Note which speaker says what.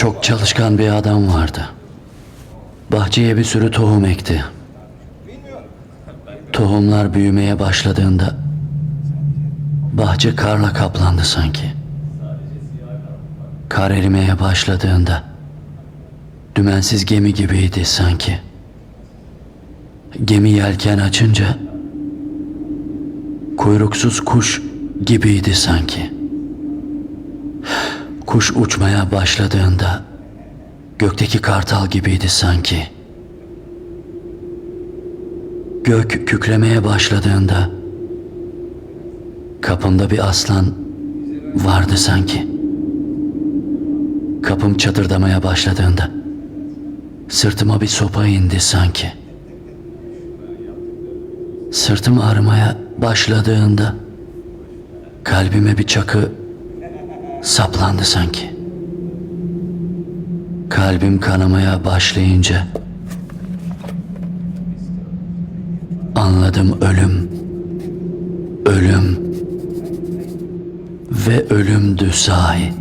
Speaker 1: Çok çalışkan bir adam vardı. Bahçeye bir sürü tohum ekti. Tohumlar büyümeye başladığında bahçe karla kaplandı sanki. Kar erimeye başladığında dümensiz gemi gibiydi sanki. Gemi yelken açınca kuyruksuz kuş gibiydi sanki. Kuş uçmaya başladığında gökteki kartal gibiydi sanki. Gök kükremeye başladığında kapımda bir aslan vardı sanki. Kapım çatırdamaya başladığında sırtıma bir sopa indi sanki. Sırtım ağrımaya başladığında kalbime bir çakı saplandı sanki. Kalbim kanamaya başlayınca anladım ölüm, ölüm ve ölümdü sahi.